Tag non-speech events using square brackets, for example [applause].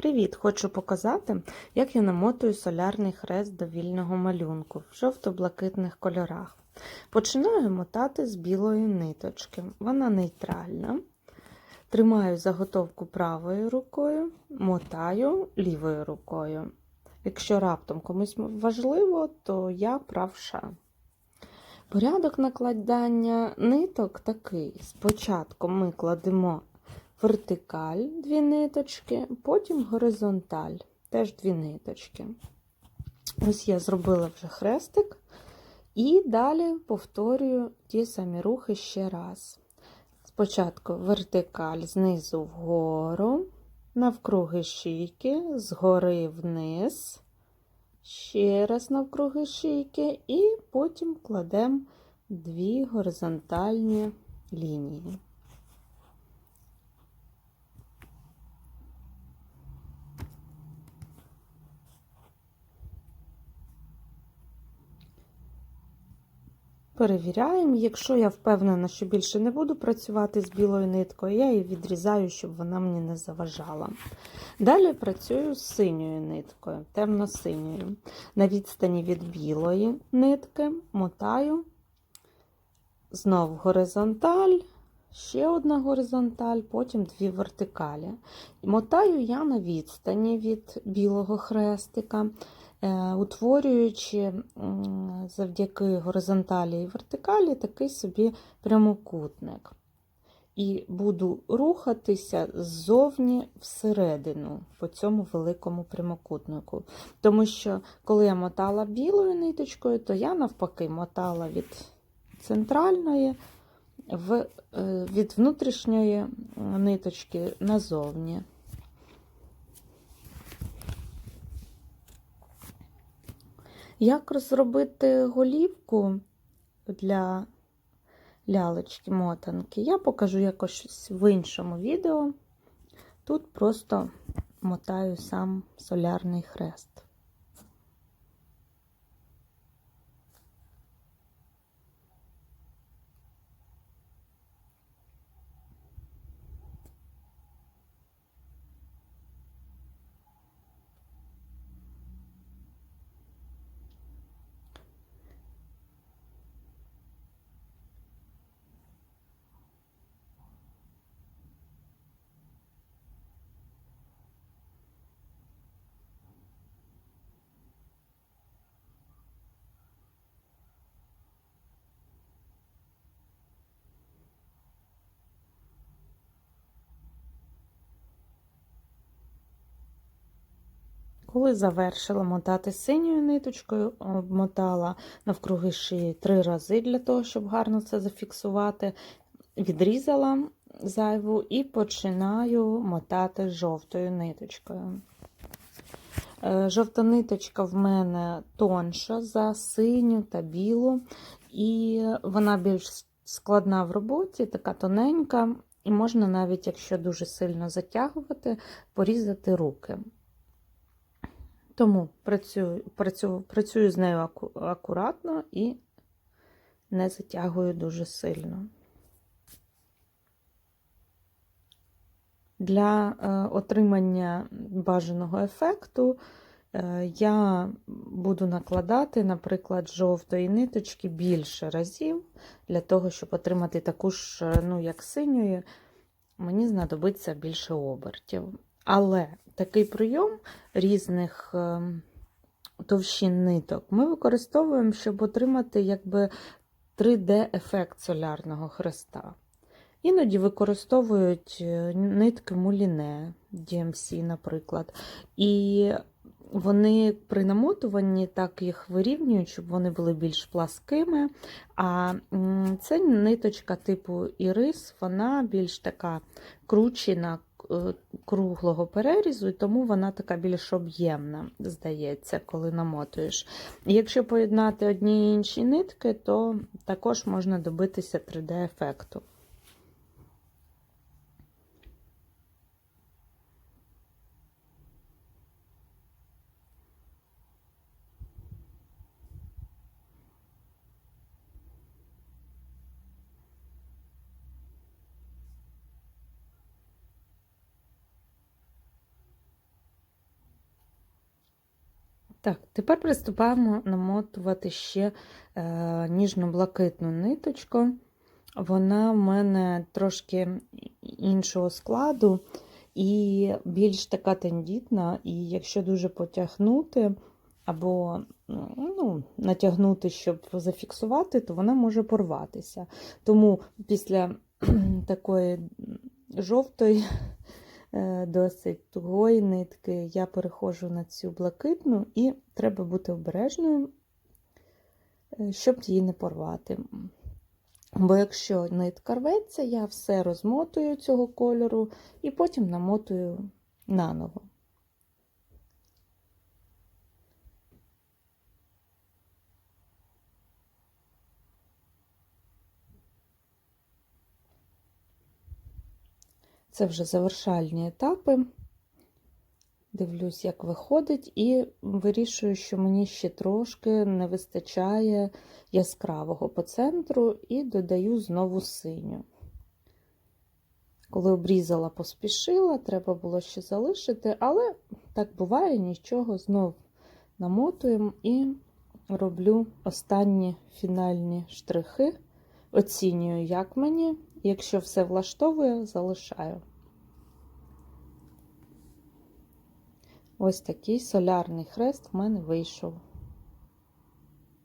Привіт! Хочу показати, як я намотую солярний хрест до вільного малюнку в жовто-блакитних кольорах. Починаю мотати з білої ниточки. Вона нейтральна. Тримаю заготовку правою рукою, мотаю лівою рукою. Якщо раптом комусь важливо, то я правша. Порядок накладання ниток такий. Спочатку ми кладемо вертикаль дві ниточки, потім горизонталь, теж дві ниточки. Ось я зробила вже хрестик, і далі повторюю ті самі рухи ще раз. Спочатку вертикаль знизу вгору, навкруги шийки, згори вниз, ще раз навкруги шийки, і потім кладемо дві горизонтальні лінії. Перевіряємо. Якщо я впевнена, що більше не буду працювати з білою ниткою, я її відрізаю, щоб вона мені не заважала. Далі працюю з синьою ниткою, темно-синьою. На відстані від білої нитки мотаю, знову горизонталь, ще одна горизонталь, потім дві вертикалі. Мотаю я на відстані від білого хрестика. Е, утворюючи завдяки горизонталі і вертикалі такий собі прямокутник. І буду рухатися ззовні всередину по цьому великому прямокутнику. Тому що, коли я мотала білою ниточкою, то я навпаки мотала від центральної в, е, від внутрішньої ниточки назовні. Як розробити голівку для лялечки мотанки, я покажу якось в іншому відео. Тут просто мотаю сам солярний хрест. Коли завершила мотати синьою ниточкою, обмотала навкруги шиї три рази для того, щоб гарно це зафіксувати, відрізала зайву і починаю мотати жовтою ниточкою. Е, жовта ниточка в мене тонша за синю та білу, і вона більш складна в роботі, така тоненька, і можна навіть, якщо дуже сильно затягувати, порізати руки. Тому працюю, працюю, працюю з нею акуратно і не затягую дуже сильно. Для е, отримання бажаного ефекту е, я буду накладати, наприклад, жовтої ниточки більше разів, для того, щоб отримати таку ж, е, ну, як синьої, мені знадобиться більше обертів. Але такий прийом різних ем, товщин ниток ми використовуємо, щоб отримати якби 3D-ефект солярного хреста. Іноді використовують е, нитки муліне, DMC, наприклад. І вони при намотуванні так їх вирівнюють, щоб вони були більш пласкими. А це ниточка типу ірис, вона більш така кручена, Е, круглого перерізу, і тому вона така більш об'ємна, здається, коли намотуєш. Якщо поєднати одні і інші нитки, то також можна добитися 3D-ефекту. Так, тепер приступаємо намотувати ще е, ніжно-блакитну ниточку. Вона в мене трошки іншого складу і більш така тендітна, і якщо дуже потягнути або ну, натягнути, щоб зафіксувати, то вона може порватися. Тому після [clears throat] такої жовтої, досить тугої нитки я переходжу на цю блакитну, і треба бути обережною, е, щоб її не порвати. Бо якщо нитка рветься, я все розмотую цього кольору і потім намотую наново. Це вже завершальні етапи. Дивлюсь, як виходить, і вирішую, що мені ще трошки не вистачає яскравого по центру, і додаю знову синю. Коли обрізала, поспішила, треба було ще залишити, але так буває, нічого, знов намотуємо і роблю останні фінальні штрихи. Оцінюю, як мені. Якщо все влаштовує, залишаю. Ось такий солярний хрест в мене вийшов.